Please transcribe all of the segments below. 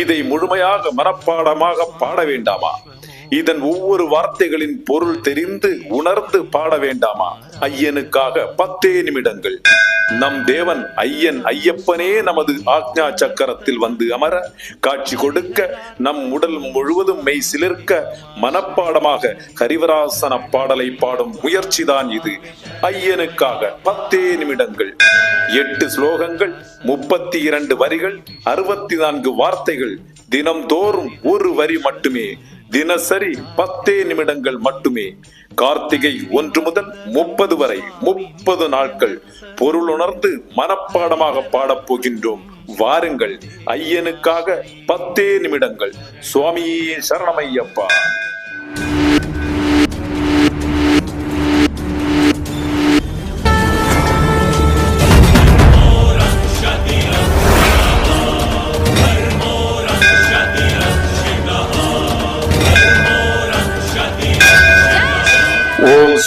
இதை முழுமையாக மனப்பாடமாக பாட வேண்டாமா? இதன் ஒவ்வொரு வார்த்தைகளின் பொருள் தெரிந்து உணர்ந்து பாட வேண்டாமா? ஐயனுக்காக பத்தே நிமிடங்கள். நம் தேவன் ஐயன் ஐயப்பனே நமது ஆக்ஞா சக்கரத்தில் வந்து அமர காட்சி கொடுக்க நம் உடல் முழுவதும் மெய் சிலிர்க்க மனப்பாடமாக ஹரிவராசன பாடலை பாடும் முயற்சிதான் இது. ஐயனுக்காக பத்தே நிமிடங்கள். எட்டு ஸ்லோகங்கள் முப்பத்தி இரண்டு வரிகள் அறுபத்தி நான்கு வார்த்தைகள். தினம்தோறும் ஒரு வரி மட்டுமே. தினசரி பத்தே நிமிடங்கள் மட்டுமே. கார்த்திகை ஒன்று முதல் முப்பது வரை முப்பது நாட்கள். பொருளுணர்ந்து மனப்பாடமாக பாடப் போகின்றோம். வாருங்கள் ஐயனுக்காக பத்தே நிமிடங்கள். சுவாமியே சரணமையப்பா.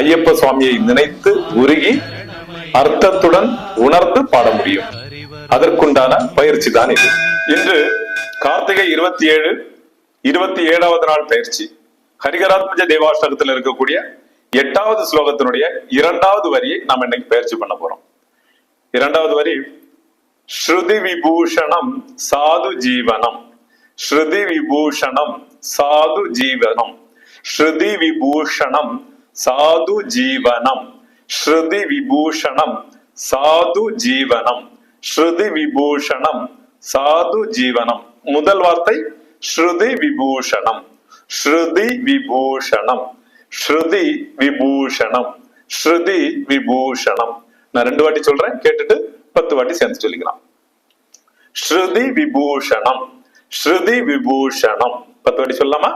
ஐயப்ப சுவாமியை நினைத்து உருகி அர்த்தத்துடன் உணர்ந்து பாட முடியும். அதற்குண்டான பயிற்சி தான் இது. இன்று கார்த்திகை இருபத்தி ஏழு இருபத்தி ஏழாவது நாள் பயிற்சி. ஹரிகராத்மஜ தேவாஷ்டகத்தில் இருக்கக்கூடிய எட்டாவது ஸ்லோகத்தினுடைய இரண்டாவது வரியை நாம் இன்னைக்கு பயிற்சி பண்ண போறோம். இரண்டாவது வரி ஸ்ருதி விபூஷணம் சாது ஜீவனம். ஸ்ருதி விபூஷணம் சாது ஜீவனம். ஸ்ருதி விபூஷணம் சாது ஜீவனம் ஸ்ருதி விபூஷணம் சாது ஜீவனம் ஸ்ருதி விபூஷணம் சாது ஜீவனம். முதல் வார்த்தை ஸ்ருதி விபூஷணம். ஸ்ருதி விபூஷணம். ஸ்ருதி விபூஷணம். ஸ்ருதி விபூஷணம். நான் ரெண்டு வாட்டி சொல்றேன் கேட்டுட்டு பத்து வாட்டி சேர்ந்து சொல்லிக்கலாம். ஸ்ருதி விபூஷணம். ஸ்ருதி விபூஷணம். பத்து வாட்டி சொல்லலாமா?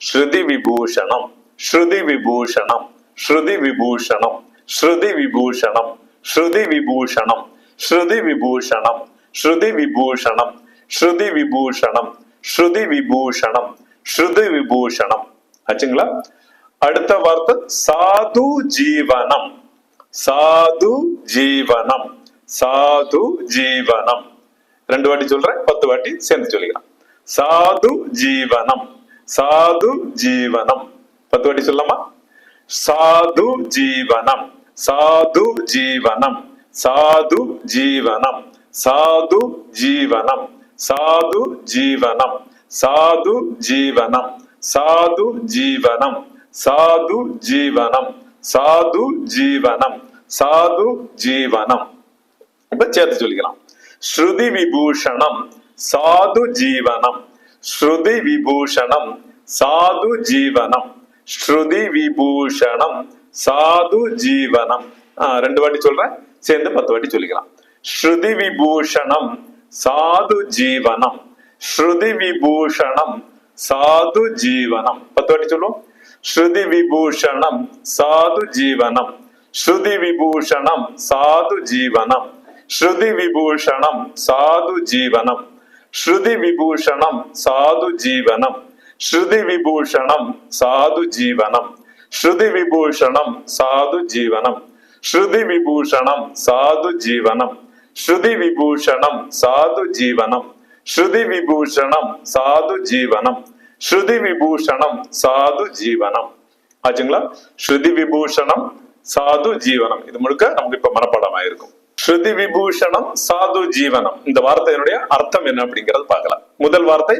ஸ்ருதி விபூஷணம். ஸ்ருதி விபூஷணம் ஸ்ருதி விபூஷணம் ஸ்ருதி விபூஷணம் ஸ்ருதி விபூஷணம் ஸ்ருதி விபூஷணம் ஸ்ருதி விபூஷணம் ஸ்ருதி விபூஷணம் ஸ்ருதி விபூஷணம் ஸ்ருதி விபூஷணம். ஆச்சுங்களா? அடுத்த வார்த்தை சாது ஜீவனம் சாது ஜீவனம் சாது ஜீவனம். ரெண்டு வாட்டி சொல்றேன் பத்து வாட்டி சேர்ந்து சொல்லிக்கலாம். சாது ஜீவனம் சாது ஜீவனம். பத்து வாட்டி சொல்லலாமா சாது ஜீவனம் சாது ஜீவனம் சாது ஜீவனம் சாது ஜீவனம் சாது ஜீவனம் சாது ஜீவனம் சாது ஜீவனம் சாது ஜீவனம் சாது ஜீவனம் சாது ஜீவனம் இப்ப சேர்த்து சொல்லிக்கலாம் ஸ்ருதி விபூஷணம் சாது ஜீவனம் ஸ்ருதி விபூஷணம் சாது ஜீவனம் ശ്രുതി വിഭൂഷണം സാധു ജീവനം. ആ രണ്ടു വാട്ടി ചൊല്ലേ ചേർന്ന് പത്ത് വാട്ടി ചൊല്ലിക്കണം. ശ്രുതി വിഭൂഷണം സാധു ജീവനം. ശ്രുതി വിഭൂഷണം സാധു ജീവനം. പത്ത് വാട്ടി ചൊല്ലു. ശ്രുതി വിഭൂഷണം സാധു ജീവനം. ശ്രുതി വിഭൂഷണം സാധു ജീവനം. ശ്രുതി വിഭൂഷണം സാധു ജീവനം. ശ്രുതി വിഭൂഷണം സാധു ജീവനം. ஸ்ருதி விபூஷணம் சாது ஜீவனம் ஸ்ருதி விபூஷணம் சாது ஜீவனம் ஸ்ருதி விபூஷணம் சாது ஜீவனம் ஸ்ருதி விபூஷணம் சாது ஜீவனம் ஸ்ருதி விபூஷணம் சாது ஜீவனம் ஸ்ருதி விபூஷணம் சாது ஜீவனம் ஆச்சுங்களா? ஸ்ருதி விபூஷணம் சாது ஜீவனம் இது முழுக்க நமக்கு இப்ப மனப்பாடமா இருக்கும் ஸ்ருதி விபூஷணம் சாது ஜீவனம் இந்த வார்த்தையினுடைய அர்த்தம் என்ன அப்படிங்கறது பார்க்கலாம். முதல் வார்த்தை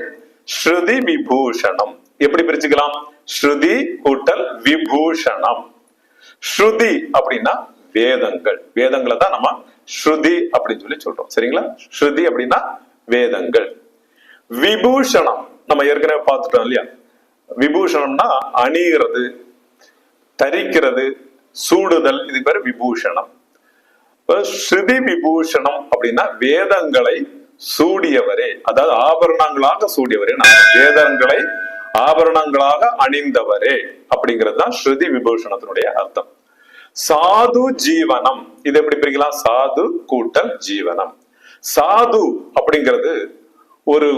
ஸ்ருதி விபூஷணம். எப்படி பிரிச்சுக்கலாம்? ஸ்ருதி கூட்டல் விபூஷணம். ஸ்ருதி அப்படின்னா வேதங்கள். வேதங்களை தான் நம்ம ஸ்ருதி அப்படின்னு சொல்லி சொல்றோம். சரிங்களா? ஸ்ருதி அப்படின்னா வேதங்கள். விபூஷணம். நம்ம ஏற்கனவே பார்த்துட்டோம் இல்லையா? விபூஷணம்னா அணிகிறது தரிக்கிறது சூடுதல். இது பேர் விபூஷணம். ஸ்ருதி விபூஷணம் அப்படின்னா வேதங்களை சூடியவரே. அதாவது ஆபரணங்களாக சூடியவரே நான் வேதங்களை ஆபரணங்களாக அணிந்தவரே. அப்படிங்கிறது தான் ஸ்ருதி விபூஷணத்தினுடைய அர்த்தம். சாது ஜீவனம். இது எப்படி பிரிக்கலாம் சாது கூட்டல் ஜீவனம். சாது அப்படிங்கிறது ஒரு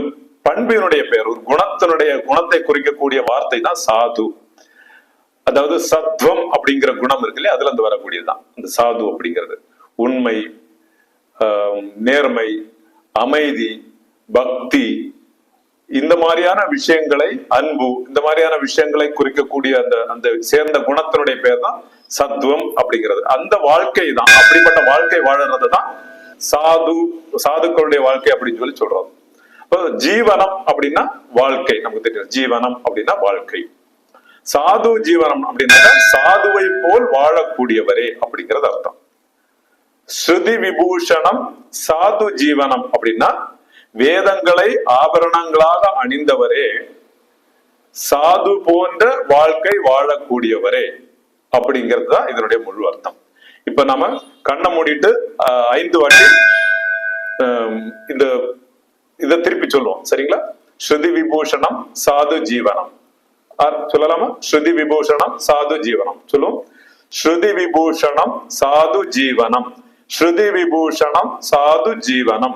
பண்பினுடைய பெயர் ஒரு குணத்தினுடைய குணத்தை குறிக்கக்கூடிய வார்த்தை தான் சாது. அதாவது சத்வம் அப்படிங்கிற குணம் இருக்கு இல்லையா? அதுல இருந்து வரக்கூடியதுதான் இந்த சாது அப்படிங்கிறது. உண்மை ஆஹ், நேர்மை அமைதி பக்தி இந்த மாதிரியான விஷயங்களை அன்பு இந்த மாதிரியான விஷயங்களை குறிக்கக்கூடிய அந்த அந்த சேர்ந்த குணத்தினுடைய பேர் தான் சத்துவம் அப்படிங்கிறது. அந்த வாழ்க்கை தான். அப்படிப்பட்ட வாழ்க்கை வாழறது தான் சாது சாதுக்களுடைய வாழ்க்கை அப்படின்னு சொல்லி சொல்றோம். ஜீவனம் அப்படின்னா வாழ்க்கை. நமக்கு தெரியும். ஜீவனம் அப்படின்னா வாழ்க்கை. சாது ஜீவனம் அப்படின்னா சாதுவை போல் வாழக்கூடியவரே அப்படிங்கிறது அர்த்தம். ஸ்ருதி விபூஷணம் சாது ஜீவனம் அப்படின்னா வேதங்களை ஆபரணங்களாக அணிந்தவரே சாது போன்ற வாழ்க்கை வாழக்கூடியவரே அப்படிங்கிறது தான் இதனுடைய முழு அர்த்தம். இப்ப நம்ம கண்ணை மூடிட்டு ஐந்து வாட்டி இந்த இதை திருப்பி சொல்லுவோம். சரிங்களா? ஸ்ருதி விபூஷணம் சாது ஜீவனம். சொல்லலாமா? ஸ்ருதி விபூஷணம் சாது ஜீவனம். சொல்லுவோம். ஸ்ருதி விபூஷணம் சாது ஜீவனம். ശ്രുതി വിഭൂഷണം സാധു ജീവനം.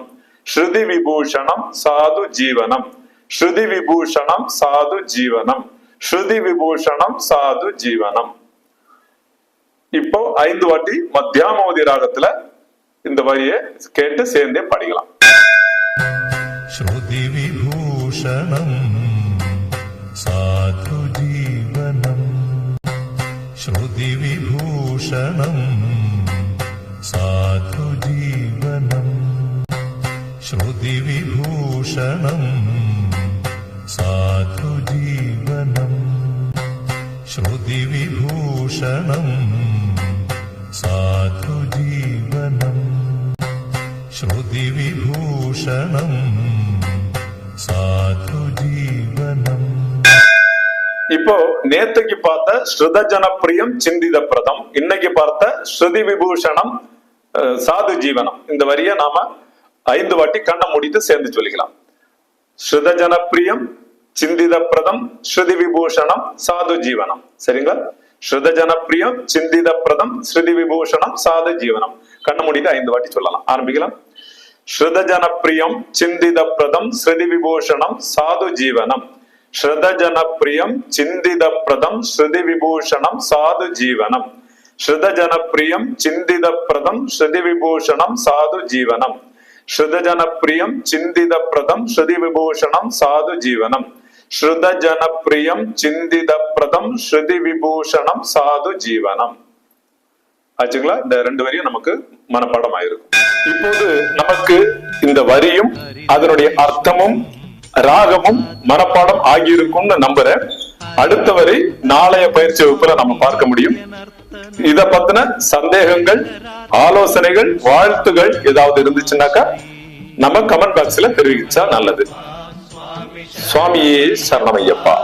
ശ്രുതി വിഭൂഷണം സാധു ജീവനം. ശ്രുതി വിഭൂഷണം സാധു ജീവനം. ശ്രുതി വിഭൂഷണം സാധു ജീവനം. ഇപ്പോ ഐന്ത് വാട്ടി മധ്യാമോതി രാഗത്തിൽ இந்த வரியை கேட்டு சேர்ந்தே படிக்கலாம் ஸ்ருதி விபூஷணம் சாது ஜீவனம் ஸ்ருதி விபூஷணம் நேத்துக்கு பார்த்த ஸ்ருத ஜனப்பிரியம் சிந்தித பிரதம் இன்னைக்கு பார்த்த ஸ்ருதி விபூஷணம் சாது ஜீவனம். இந்த வரியை நாம ஐந்து வாட்டி கண்ணை மூடிட்டு சேர்ந்து சொல்லிக்கலாம். ஸ்ருத ஜனப்பிரியம் சிந்தித பிரதம் ஸ்ருதி விபூஷணம் சாது ஜீவனம். சரிங்களா? ஸ்ருத ஜனப்பிரியம் சிந்தித பிரதம் ஸ்ருதி விபூஷணம் சாது ஜீவனம். கண்ணை மூடிட்டு ஐந்து வாட்டி சொல்லலாம். ஆரம்பிக்கலாம். ஸ்ருத ஜனப்பிரியம் சிந்தித பிரதம் ஸ்ருதி விபூஷணம் சாது ஜீவனம். ஸ்ருதஜனப்பிரியம் சிந்தித பிரதம் ஸ்ருதி விபூஷணம் சாது ஜீவனம் ஸ்ருதஜனப்பிரியம் சிந்தித பிரதம் ஸ்ருதி விபூஷணம் சாது ஜீவனம் ஸ்ருதஜனப்பிரியம் சிந்தித பிரதம் ஸ்ருதி விபூஷணம் சாது ஜீவனம் ஸ்ருத ஜனப்பிரியம் சிந்தித பிரதம் ஸ்ருதி விபூஷணம் சாது ஜீவனம் ஆச்சுங்களா? இந்த ரெண்டு வரியும் நமக்கு மனப்பாடம் ஆயிருக்கும் இப்போது நமக்கு இந்த வரியும் அதனுடைய அர்த்தமும் ராகமும் மனப்பாடம் ஆகியிருக்கும்னு நம்புறேன். அடுத்த வரை நாளைய பயிற்சி வகுப்புல நம்ம பார்க்க முடியும். இத பத்தின சந்தேகங்கள் ஆலோசனைகள் வாழ்த்துகள் ஏதாவது இருந்துச்சுன்னாக்கா நம்ம கமெண்ட் பாக்ஸ்ல தெரிவிச்சா நல்லது. சுவாமியே சரணமையப்பா.